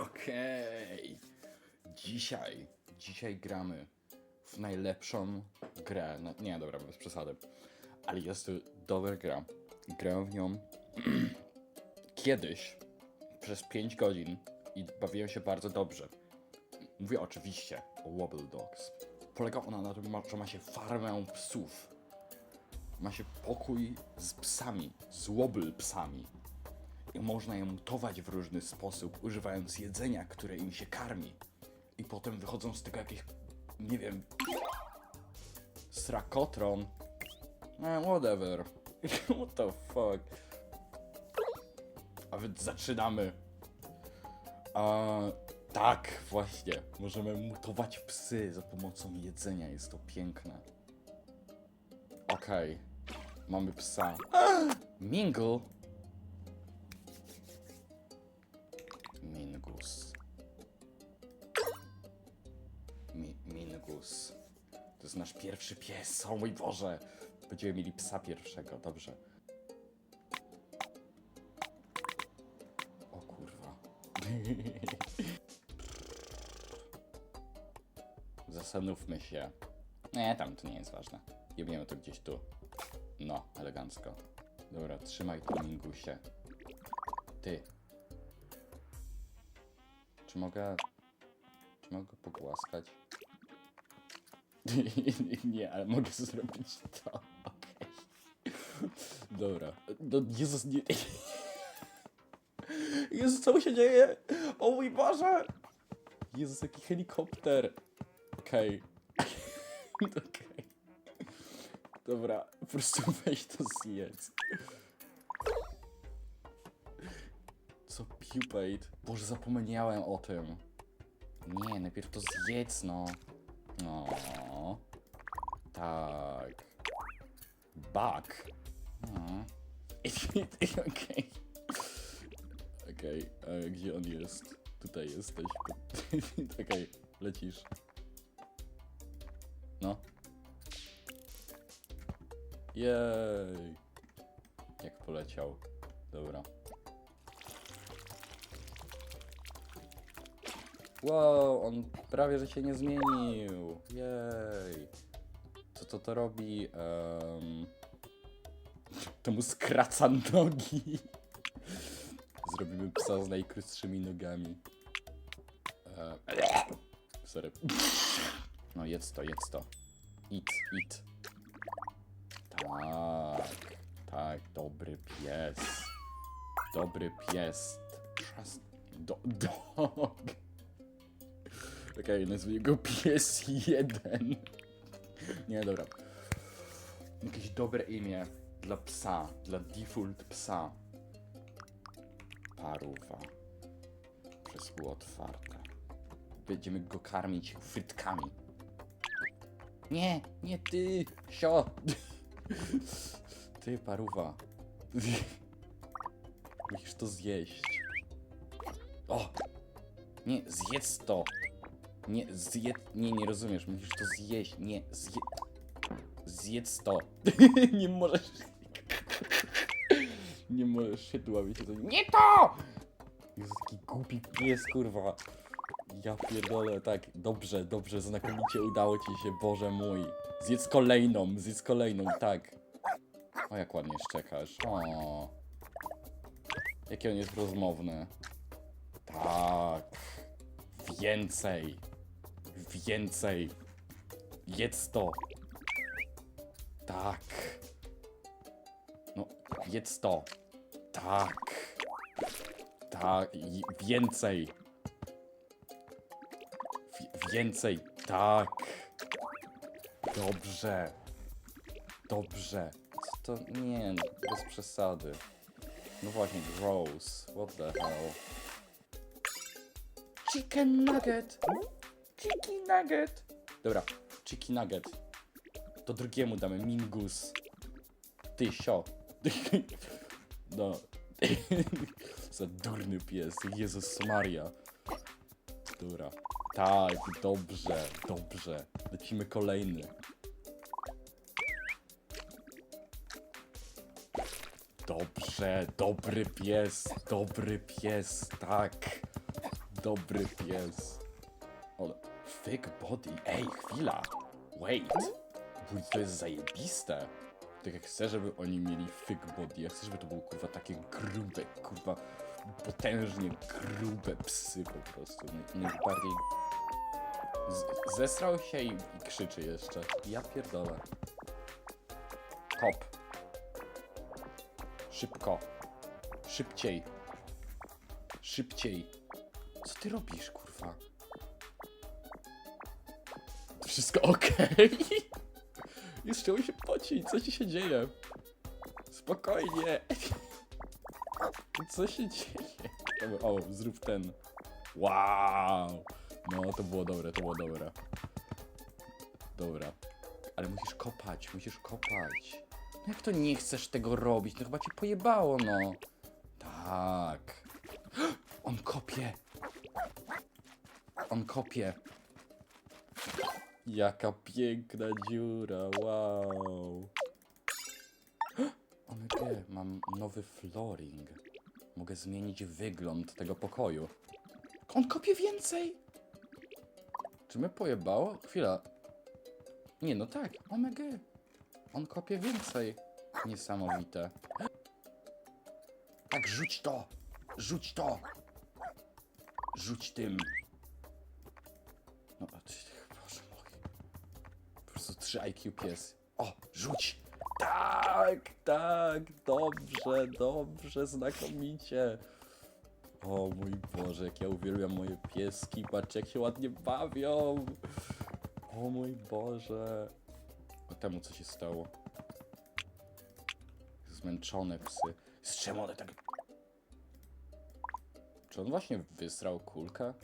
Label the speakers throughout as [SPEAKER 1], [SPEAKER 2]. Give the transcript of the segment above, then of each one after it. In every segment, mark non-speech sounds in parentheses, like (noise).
[SPEAKER 1] Okej. Dzisiaj, dzisiaj gramy w najlepszą grę. No, nie, dobra, bez przesady. Ale jest to dobra gra. Grałem w nią (clears throat) kiedyś przez 5 godzin i bawiłem się bardzo dobrze. Mówię oczywiście o Wobble Dogs. Polega ona na tym, że ma się farmę psów. Ma się pokój z psami, z Wobble psami. Można je mutować w różny sposób, używając jedzenia, które im się karmi. I potem wychodzą z tego jakieś, nie wiem, srakotron. Eh, whatever. (laughs) What the fuck. A więc zaczynamy. A, tak, właśnie. Możemy mutować psy za pomocą jedzenia. Jest to piękne. Okej. Mamy psa. (gasps) Mingle. To jest nasz pierwszy pies. O mój Boże. Będziemy mieli psa pierwszego. Dobrze. O kurwa. (laughs) Zastanówmy się. Nie, tam to nie jest ważne. Jebniemy to gdzieś tu. No, elegancko. Dobra, trzymaj to Mingusie. Ty. Czy mogę... Czy mogę pogłaskać? (laughs) nie, ale mogę zrobić to. Okej. Dobra. No, Jezus, nie... (laughs) Jezus, co się dzieje? O mój Boże! Jezus, jaki helikopter. Okej. (laughs) Okej. Dobra, po prostu weź to zjedz. Co pupate? Boże, zapomniałem o tym. Nie, najpierw to zjedz, no. No. Tak. Bak. No. Okej. Okej, a gdzie on jest? Tutaj jesteś. (laughs) Okej, lecisz. No. Jej. Jak poleciał. Dobra. Wow, on prawie że się nie zmienił. Jej. Co to to robi? Um, to mu skraca nogi. (laughs) Zrobimy psa z najkrótszymi nogami. E, sorry. No jedz to, jedz to. Eat, eat. Tak, tak, dobry pies. Dobry pies. Trust. Do, dog. (laughs) Okej, nazwijmy go pies jeden. Nie, dobra. Jakieś dobre imię dla psa, dla default psa. Paruwa. Przez U otwarte. Będziemy go karmić frytkami. Nie, nie ty, sio. (laughs) Ty, paruwa. (laughs) Musisz to zjeść. O! Nie, zjedz to. Nie, zjedz... Nie, nie rozumiesz. Musisz to zjeść. Nie, zje... Zjedz to. (laughs) nie możesz... nie możesz się dławić. Nie to! Jest taki głupi pies, kurwa. Ja pierdolę, tak. Dobrze, dobrze, znakomicie udało ci się, Boże mój. Zjedz kolejną, zjedz kolejną, tak. O, jak ładnie szczekasz. O. Jaki on jest rozmowny. Tak. Więcej. Więcej. Jedz to. Tak. No, jedz to. Tak. Tak. Więcej. Wi- więcej. Tak. Dobrze. Dobrze. Co to? Nie, bez przesady. No właśnie, gross. What the hell? Chicken nugget. Chicken nugget. Dobra, chicken nugget. To drugiemu damy mingus. Ty, sio. (laughs) No. (laughs) Za durny pies. Jezus Maria. Dobra. Tak, dobrze, dobrze. Lecimy kolejny. Dobrze, dobry pies, dobry pies, tak. Dobry pies. Ale fake body. Ej, chwila. Wait. Wuj, to jest zajebiste. Tak jak chcę, żeby oni mieli fake body. Ja chcę, żeby to było kurwa takie grube, kurwa potężnie grube psy po prostu. Naj- Najbardziej. Zesrał się i, i krzyczy jeszcze. Ja pierdolę. Kop. Szybko. Szybciej. Szybciej. Co ty robisz, kurwa? Wszystko okej? (laughs) Już chciał się pocić, co ci się dzieje? Spokojnie. Co się dzieje? O, zrób ten. Wow! No, to było dobre, to było dobre. Dobra. Ale musisz kopać, musisz kopać. No jak to nie chcesz tego robić? No chyba ci pojebało, no. Tak. (gasps) On kopie. On kopie. Jaka piękna dziura, wow. (gasps) Omg, mam nowy flooring. Mogę zmienić wygląd tego pokoju. On kopie więcej! Czy mnie pojebało? Chwila. Nie, no tak, omg. On kopie więcej. Niesamowite. (gasps) Tak, rzuć to! Rzuć to! Rzuć tym. 3 IQ pies. O, rzuć! Tak, tak, dobrze, dobrze, znakomicie. O mój Boże, jak ja uwielbiam moje pieski, patrz jak się ładnie bawią. O mój Boże. O temu co się stało. Zmęczone psy. Z czym one tak... Czy on właśnie wysrał kulkę?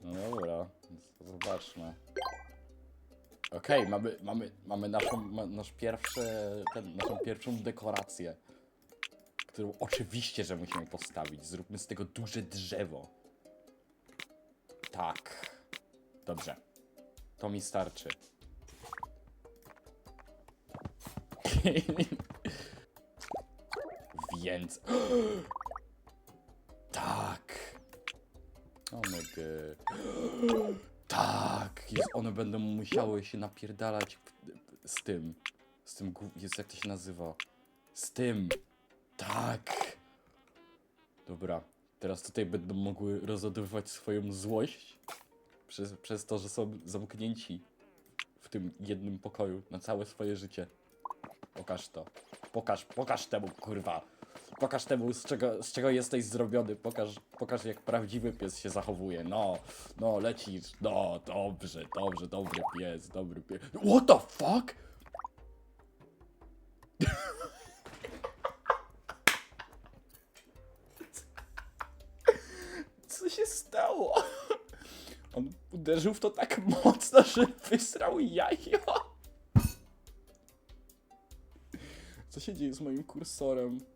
[SPEAKER 1] No dobra, zobaczmy. Okej, mamy, mamy, mamy naszą, ma, nasz pierwszy, ten, naszą pierwszą dekorację, którą oczywiście, że musimy postawić. Zróbmy z tego duże drzewo. Tak. Dobrze. To mi starczy. (laughs) Więc... (gasps) tak. Oh my god. Tak, jest, one będą musiały się napierdalać z tym. Z tym, jest jak to się nazywa? Z tym. Tak. Dobra, teraz tutaj będą mogły rozładowywać swoją złość przez, przez to, że są zamknięci w tym jednym pokoju na całe swoje życie. Pokaż to. Pokaż, pokaż temu, kurwa. Pokaż temu, z czego, z czego jesteś zrobiony. Pokaż, pokaż, jak prawdziwy pies się zachowuje. No, no, lecisz. No, dobrze, dobrze, dobry pies, dobry pies. What the fuck? (laughs) Co się stało? On uderzył w to tak mocno, że wysrał jajo. Co się dzieje z moim kursorem?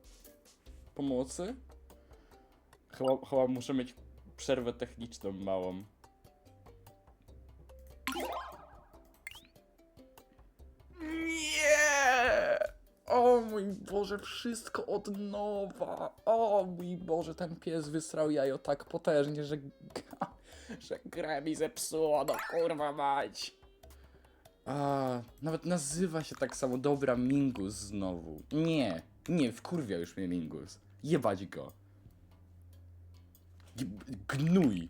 [SPEAKER 1] Pomocy? Chyba, chyba muszę mieć przerwę techniczną małą. Nie! O mój Boże, wszystko od nowa. O mój Boże, ten pies wysrał jajo tak potężnie, że, że grę mi zepsuło, no kurwa mać. A, nawet nazywa się tak samo. Dobra, Mingus znowu. Nie, nie, wkurwia już mnie Mingus. Jebać go. Gnój.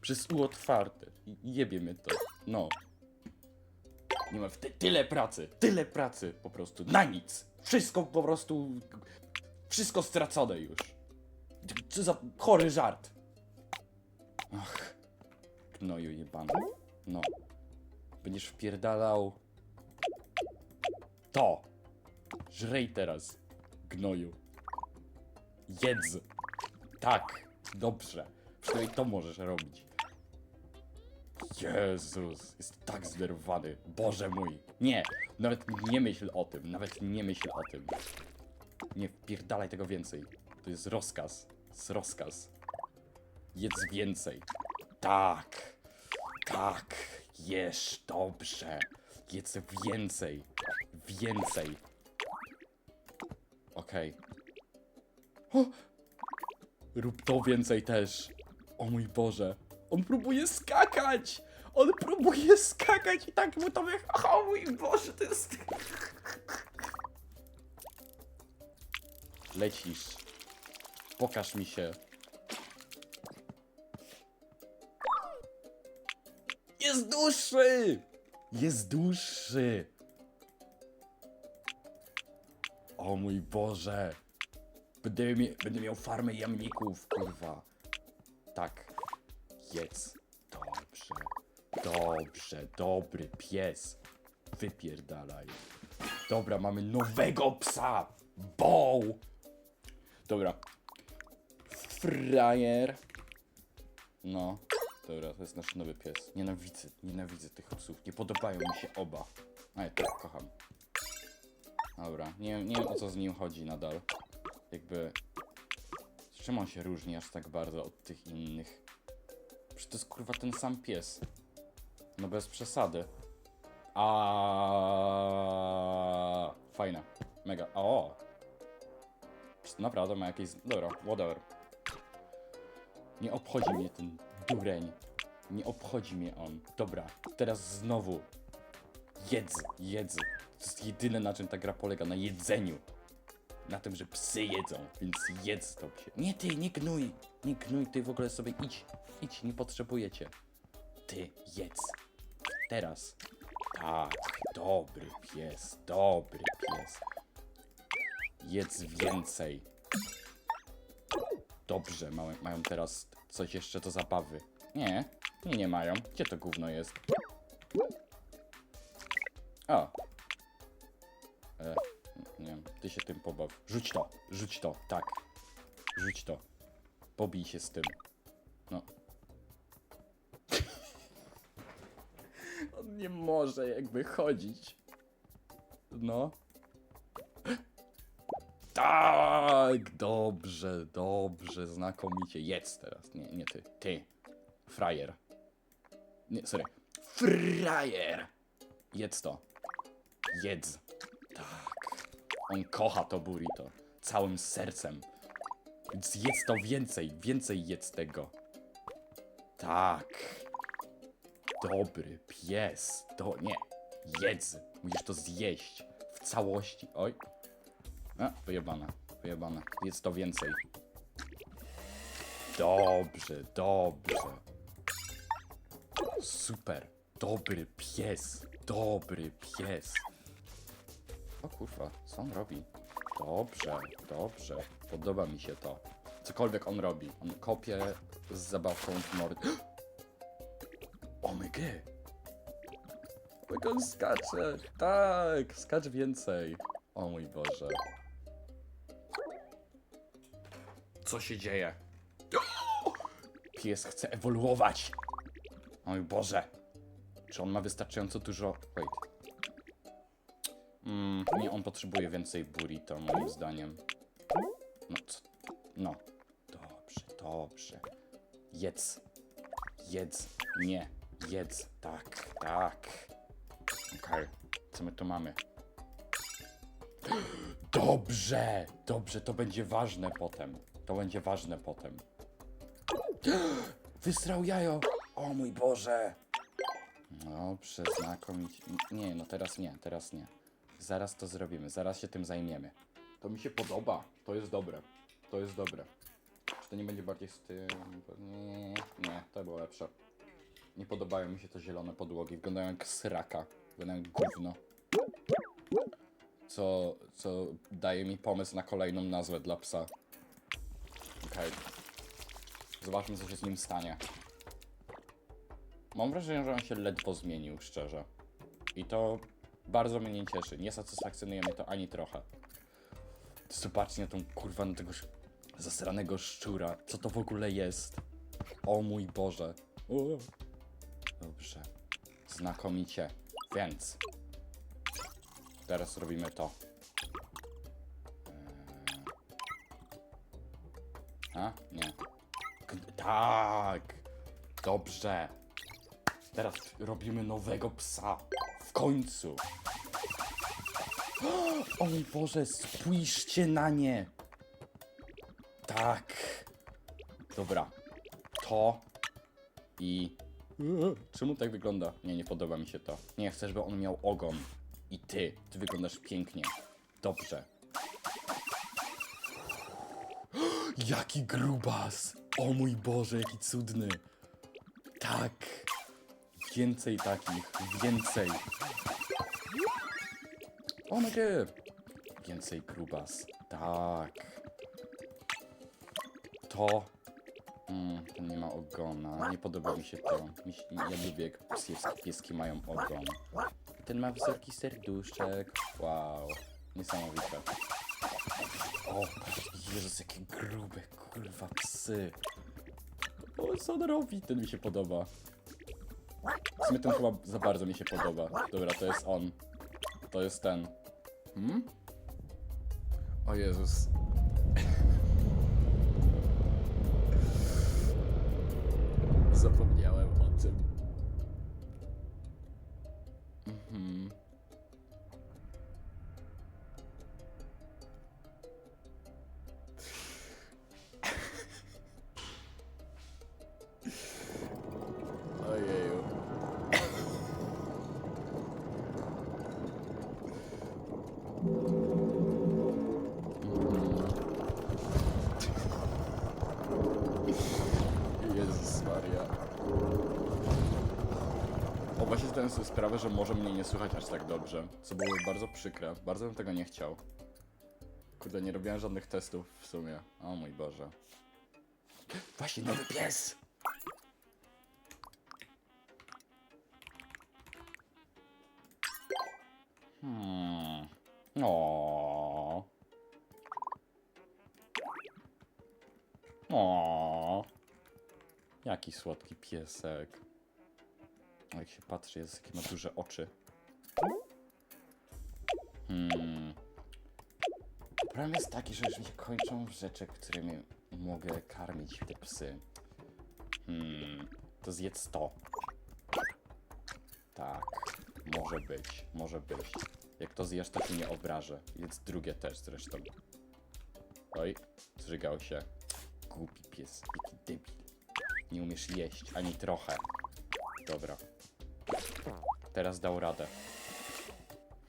[SPEAKER 1] Przez U otwarte. Jebie mnie to. No. Nie ma w ty tyle pracy, tyle pracy po prostu. Na nic. Wszystko po prostu. Wszystko stracone już. Co za chory żart. Ach. Gnoju jebany. No. Będziesz wpierdalał to. Żrej teraz, gnoju. Jedz. Tak, dobrze. Przynajmniej to możesz robić. Jezus, jest tak zdenerwowany. Boże mój. Nie, nawet nie myśl o tym. Nawet nie myśl o tym. Nie wpierdalaj tego więcej. To jest rozkaz. To jest rozkaz. Jedz więcej. Tak. Tak. Jesz dobrze. Jedz więcej. Więcej. Okej. O! Rób to więcej też. O mój Boże. On próbuje skakać! On próbuje skakać i tak mu to wy... O mój Boże, to jest... Lecisz. Pokaż mi się. Jest dłuższy! Jest dłuższy! O mój Boże! Będę, mie będę miał farmę jamników, kurwa. Tak. Jedz. Dobrze. Dobrze, dobry pies. Wypierdalaj. Dobra, mamy nowego psa! Bow! Dobra. Frajer. No. Dobra, to jest nasz nowy pies. Nienawidzę, nienawidzę tych psów. Nie podobają mi się oba. Ale tak, kocham. Dobra, nie, nie wiem o co z nim chodzi nadal. Jakby... Z czym on się różni aż tak bardzo od tych innych? Przecież to jest kurwa ten sam pies. No bez przesady. A fajne. Mega. O! Naprawdę ma jakieś... Dobra, whatever. Nie obchodzi mnie ten dureń. Nie obchodzi mnie on. Dobra, teraz znowu. Jedz, jedz. To jest jedyne na czym ta gra polega, na jedzeniu. Na tym, że psy jedzą, więc jedz to psie. Nie ty, nie gnój. Nie gnój, ty w ogóle sobie idź. Idź, nie potrzebujecie. Ty, jedz. Teraz. Tak, dobry pies, dobry pies. Jedz więcej. Dobrze, mają, mają teraz coś jeszcze do zabawy. Nie, nie, nie mają. Gdzie to gówno jest? O. Ty się tym pobaw. Rzuć to, rzuć to, tak. Rzuć to. Pobij się z tym. No. (laughs) On nie może jakby chodzić. No. Tak, dobrze, dobrze, znakomicie. Jedz teraz. Nie, nie ty, ty. Frajer. Nie, sorry. Frajer! Jedz to. Jedz. On kocha to burrito. Całym sercem. Więc jedz to więcej, więcej jedz tego. Tak. Dobry pies. To nie. Jedz. Musisz to zjeść. W całości. Oj. A, wyjebane. Wyjebane. Jedz to więcej. Dobrze, dobrze. Super. Dobry pies. Dobry pies. O kurwa, co on robi? Dobrze, dobrze. Podoba mi się to. Cokolwiek on robi. On kopie z zabawką w mordę. (gasps) Omega! Jak on skacze! Tak! Skacz więcej! O mój Boże. Co się dzieje? (gasps) Pies chce ewoluować! O mój Boże! Czy on ma wystarczająco dużo... Wait. Nie, on potrzebuje więcej burrito, moim zdaniem. No, co? No. Dobrze, dobrze. Jedz. Jedz. Nie. Jedz. Tak, tak. Okej. Co my tu mamy? (gasps) Dobrze! Dobrze, to będzie ważne potem. To będzie ważne potem. (gasps) Wysrał jajo! O mój Boże! Dobrze, znakomicie. Nie, no teraz nie, teraz nie. Zaraz to zrobimy, zaraz się tym zajmiemy. To mi się podoba, to jest dobre. To jest dobre. Czy to nie będzie bardziej z tym... Nie, nie, to było lepsze. Nie podobają mi się te zielone podłogi, wyglądają jak sraka. Wyglądają jak gówno. Co, co daje mi pomysł na kolejną nazwę dla psa. Okej. Zobaczmy, co się z nim stanie. Mam wrażenie, że on się ledwo zmienił, szczerze. I to bardzo mnie nie cieszy. Nie satysfakcjonuje mnie to ani trochę. Zobaczcie na tą kurwa, na tego sz- zasranego szczura. Co to w ogóle jest? O mój Boże. O. Dobrze. Znakomicie. Więc. Teraz robimy to. Eee. A? Nie. Tak! Dobrze. Teraz robimy nowego psa. Końcu. (gasps) O mój Boże, spójrzcie na nie. Tak. Dobra. To i... Czemu tak wygląda? Nie, nie podoba mi się to. Nie, chcę, żeby on miał ogon. I ty, ty wyglądasz pięknie. Dobrze. (gasps) Jaki grubas! O mój Boże, jaki cudny! Tak! Więcej takich, więcej! O my! Więcej grubas. Tak. To. Mm, ten nie ma ogona. Nie podoba mi się to. Mi ja lubię, jak pieski, pieski mają ogon. Ten ma wzorki serduszek. Wow. Niesamowite. O, Jezus, jakie grube, kurwa, psy. O, co on robi? Ten mi się podoba. W sumie ten chyba za bardzo mi się podoba. Dobra, to jest on. To jest ten. Hmm? O Jezus. Zdałem sobie sprawę, że może mnie nie słychać aż tak dobrze, co było bardzo przykre. Bardzo bym tego nie chciał. Kurde, nie robiłem żadnych testów w sumie. O mój Boże. Właśnie nowy pies! Hmm. O. O. Jaki słodki piesek. Jak się patrzy, jest, jakie ma duże oczy. Hmm. Problem jest taki, że już mi się kończą rzeczy, którymi mogę karmić te psy. Hmm. To zjedz to. Tak. Może być, może być. Jak to zjesz, to się nie obrażę. Jedz drugie też zresztą. Oj, zżygał się. Głupi pies, jaki debil. Nie umiesz jeść, ani trochę. Dobra. Teraz dał radę.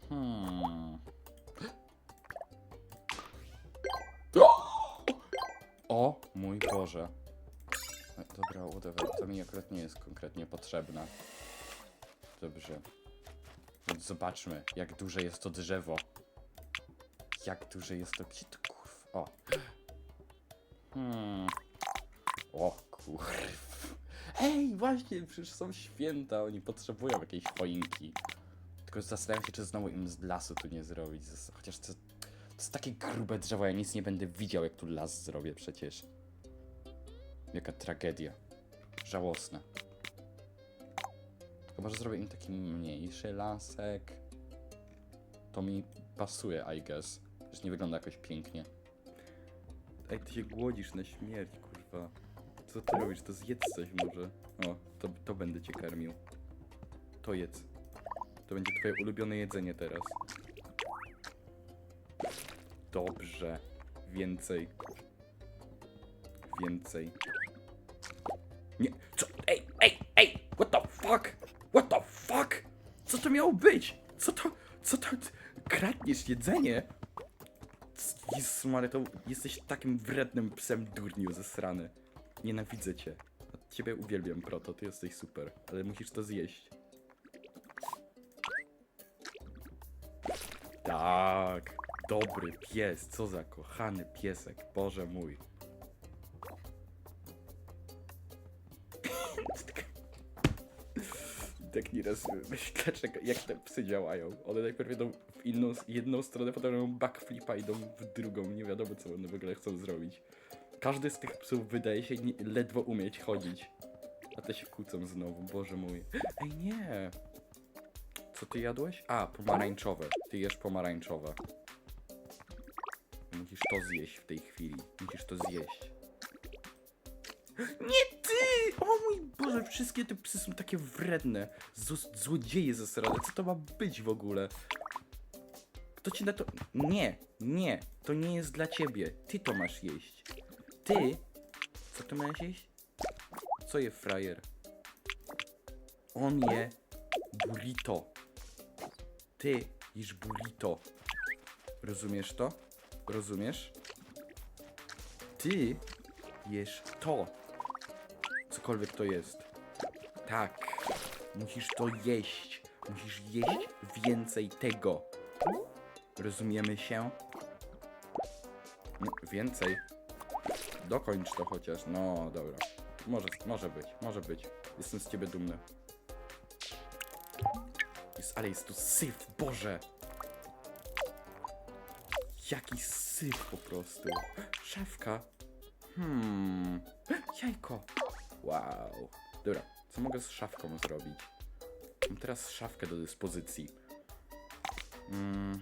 [SPEAKER 1] Hmm. O mój Boże. No, Dobra, whatever. To mi akurat nie jest konkretnie potrzebne. Dobrze. Więc zobaczmy, jak duże jest to drzewo. Jak duże jest to... Gdzie to kurw? O. Hmm. O kurw. Ej, właśnie, przecież są święta, oni potrzebują jakiejś choinki. Tylko zastanawiam się, czy znowu im z lasu tu nie zrobić. Chociaż to, to jest takie grube drzewo, ja nic nie będę widział, jak tu las zrobię przecież. Jaka tragedia. Żałosne. Tylko może zrobię im taki mniejszy lasek. To mi pasuje, I guess. Już nie wygląda jakoś pięknie. Ej, ty się głodzisz na śmierć, kurwa. Co ty robisz? To zjedz coś może. O, to, to będę cię karmił. To jedz. To będzie twoje ulubione jedzenie teraz. Dobrze. Więcej. Więcej. Nie, co? Ej, ej, ej! What the fuck? What the fuck? Co to miało być? Co to, co to? Kradniesz jedzenie? Jezus Maria, to jesteś takim wrednym psem durniu zesrany. Nienawidzę cię. Ciebie uwielbiam, Proto, ty jesteś super, ale musisz to zjeść. Tak, dobry pies, co za kochany piesek, Boże mój. (laughs) tak nieraz myślę, jak te psy działają. One najpierw idą w inną, jedną stronę, potem robią backflipa, idą w drugą. Nie wiadomo, co one w ogóle chcą zrobić. Każdy z tych psów wydaje się ledwo umieć chodzić. A te się kłócą znowu, Boże mój. Ej, nie! Co ty jadłeś? A, pomarańczowe. Ty jesz pomarańczowe. Musisz to zjeść w tej chwili. Musisz to zjeść. Nie ty! O mój Boże, wszystkie te psy są takie wredne. Zos- złodzieje zasrane. Co to ma być w ogóle? Kto ci na to... Nie, nie. To nie jest dla ciebie. Ty to masz jeść. Ty Co ty miałeś jeść? Co je frajer? On je burrito. Ty jesz burrito. Rozumiesz to? Rozumiesz? Ty jesz to. Cokolwiek to jest. Tak. Musisz to jeść. Musisz jeść więcej tego. Rozumiemy się? No, więcej. Dokończ to chociaż. No, dobra. Może, może być, może być. Jestem z ciebie dumny. Jest, ale jest tu syf, Boże! Jaki syf po prostu. Szafka. Hmm. Jajko. Wow. Dobra, co mogę z szafką zrobić? Mam teraz szafkę do dyspozycji. Mm.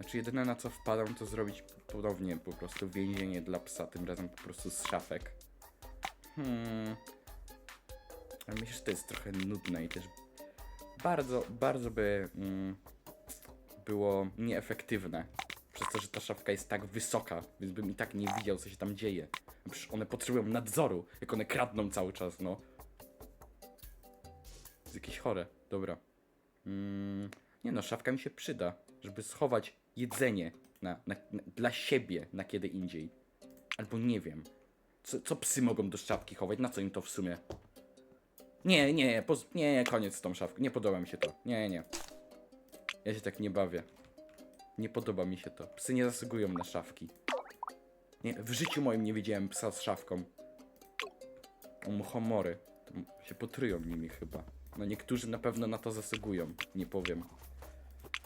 [SPEAKER 1] Znaczy jedyne na co wpadam to zrobić ponownie po prostu więzienie dla psa, tym razem po prostu z szafek. Hmm. Ale myślę, że to jest trochę nudne i też bardzo, bardzo by mm, było nieefektywne. Przez to, że ta szafka jest tak wysoka, więc bym i tak nie widział, co się tam dzieje. Przecież one potrzebują nadzoru, jak one kradną cały czas, no. Jest jakieś chore, dobra. Mm, nie no, szafka mi się przyda, żeby schować jedzenie na, na, na, dla siebie na kiedy indziej. Albo nie wiem. Co, co psy mogą do szafki chować? Na co im to w sumie? Nie, nie, poz- nie, koniec z tą szafką. Nie podoba mi się to. Nie, nie. Ja się tak nie bawię. Nie podoba mi się to. Psy nie zasługują na szafki. Nie, w życiu moim nie widziałem psa z szafką. O muchomory. To się potrują nimi chyba. No niektórzy na pewno na to zasługują. Nie powiem.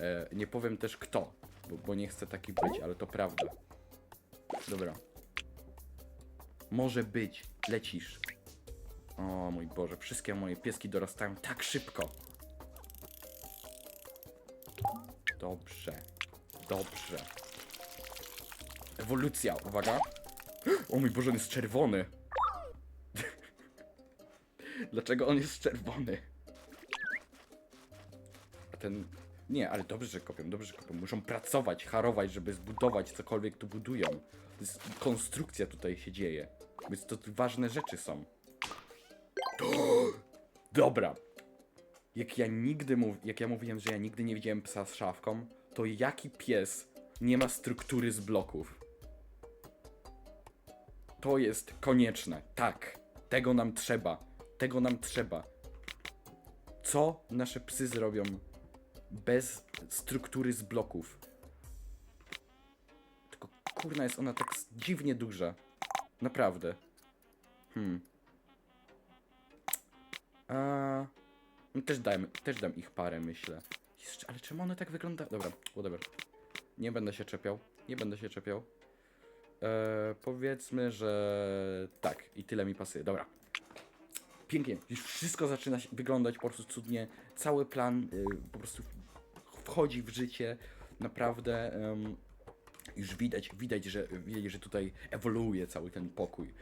[SPEAKER 1] E, nie powiem też kto, bo, bo nie chcę taki być, ale to prawda. Dobra. Może być. Lecisz. O mój Boże, wszystkie moje pieski dorastają tak szybko. Dobrze. Dobrze. Ewolucja, uwaga. O mój Boże, on jest czerwony. (laughs) Dlaczego on jest czerwony? A ten... Nie, ale dobrze, że kopią, dobrze, że kopią. Muszą pracować, harować, żeby zbudować cokolwiek tu budują. To jest konstrukcja tutaj się dzieje. Więc to ważne rzeczy są. Dobra. Jak ja nigdy mów, jak ja mówiłem, że ja nigdy nie widziałem psa z szafką, to jaki pies nie ma struktury z bloków? To jest konieczne. Tak. Tego nam trzeba. Tego nam trzeba. Co nasze psy zrobią bez struktury z bloków? Tylko kurna jest ona tak dziwnie duża. Naprawdę. Hmm. A, no też dam, też dam ich parę, myślę. Jeszcze, ale czemu one tak wyglądają? Dobra, whatever. Nie będę się czepiał. Nie będę się czepiał. Eee, powiedzmy, że tak. I tyle mi pasuje. Dobra. Pięknie. Już wszystko zaczyna wyglądać po prostu cudnie. Cały plan y, po prostu wchodzi w życie. Naprawdę. już widać, widać, że, widać, że tutaj ewoluuje cały ten pokój.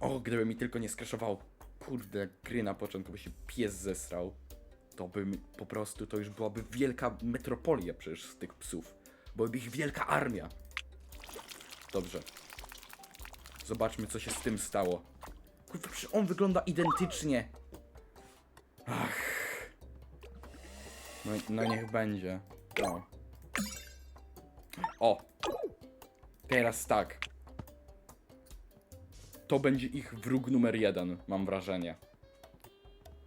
[SPEAKER 1] O, gdyby mi tylko nie skraszował kurde gry na początku, by się pies zesrał, to bym po prostu, to już byłaby wielka metropolia przecież z tych psów. Byłaby ich wielka armia. Dobrze. Zobaczmy, co się z tym stało. Kurwa, przecież on wygląda identycznie. Ach. No, no niech będzie. O. O. Teraz tak. To będzie ich wróg numer jeden, mam wrażenie.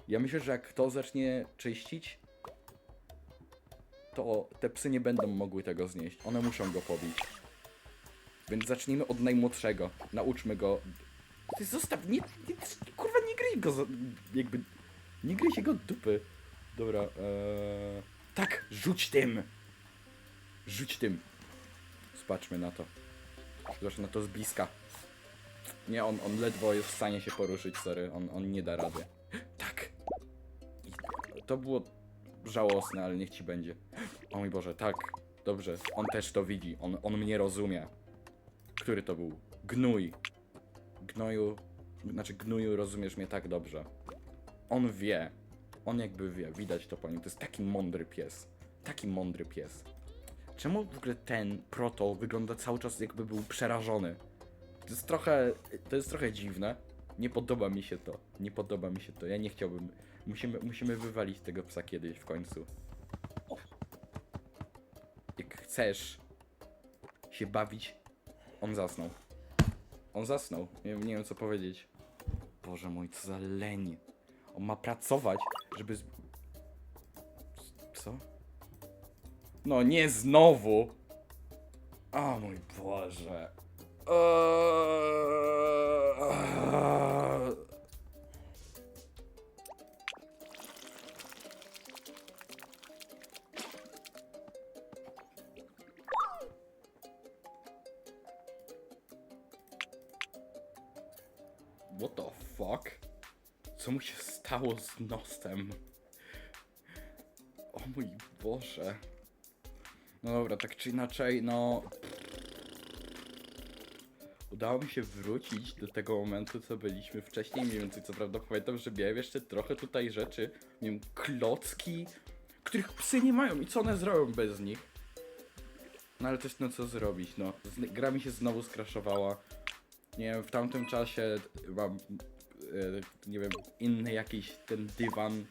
[SPEAKER 1] Ja myślę, że jak to zacznie czyścić, to te psy nie będą mogły tego znieść. One muszą go pobić. Więc zacznijmy od najmłodszego. Nauczmy go. Ty zostaw, nie, nie kurwa nie gryź go, jakby, nie gryź jego dupy. Dobra, eee, tak, rzuć tym. Rzuć tym. Zobaczmy na to. Zobacz na to z bliska. Nie, on, on ledwo jest w stanie się poruszyć, sorry, on, on nie da rady. Tak. I to było żałosne, ale niech ci będzie. O mój Boże, tak. Dobrze, on też to widzi, on, on mnie rozumie. Który to był? Gnój. Gnoju, znaczy gnuju rozumiesz mnie tak dobrze. On wie. On jakby wie, widać to po nim. To jest taki mądry pies. Taki mądry pies. Czemu w ogóle ten proto wygląda cały czas jakby był przerażony? To jest trochę, to jest trochę dziwne. Nie podoba mi się to. Nie podoba mi się to. Ja nie chciałbym. Musimy, musimy wywalić tego psa kiedyś w końcu. Jak chcesz się bawić, on zasnął. On zasnął. Nie, nie wiem co powiedzieć. Boże mój, co za leń. On ma pracować, żeby. Z... Co? No nie znowu! O mój Boże. Eee. Stało z nosem? O mój Boże. No dobra, tak czy inaczej, no. Udało mi się wrócić do tego momentu, co byliśmy wcześniej. Mniej więcej, co prawda, pamiętam, że miałem jeszcze trochę tutaj rzeczy. Miałem klocki, których psy nie mają. I co one zrobią bez nich? No ale też no co zrobić, no. Gra mi się znowu skraszowała. Nie wiem, w tamtym czasie mam, e, nie wiem, inny jakiś ten dywan.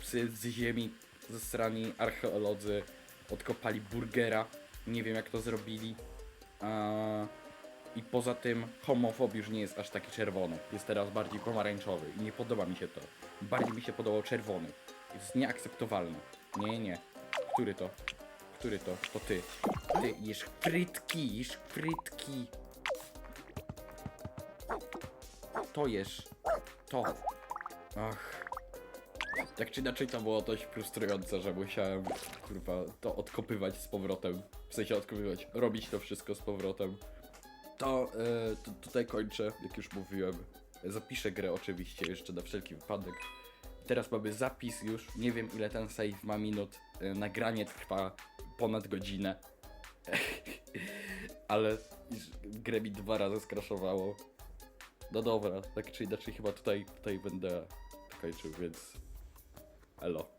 [SPEAKER 1] Psy z ziemi, ze strani archeolodzy odkopali burgera. Nie wiem jak to zrobili. A, I poza tym homofob już nie jest aż taki czerwony. Jest teraz bardziej pomarańczowy i nie podoba mi się to. Bardziej mi się podobał czerwony. Jest nieakceptowalne. Nie, nie. Który to? Który to? To ty. Ty jesz frytki, jesz frytki. To jesz. To. Ach. Tak czy inaczej to było dość frustrujące, że musiałem kurwa to odkopywać z powrotem. W sensie odkopywać, robić to wszystko z powrotem. To, e, to tutaj kończę, jak już mówiłem. Zapiszę grę oczywiście jeszcze na wszelki wypadek. Teraz mamy zapis już. Nie wiem ile ten save ma minut. E, Nagranie trwa ponad godzinę. (laughs) Ale grę mi dwa razy skraszowało. No dobra, tak czy inaczej chyba tutaj, tutaj będę kończył, więc... Elo.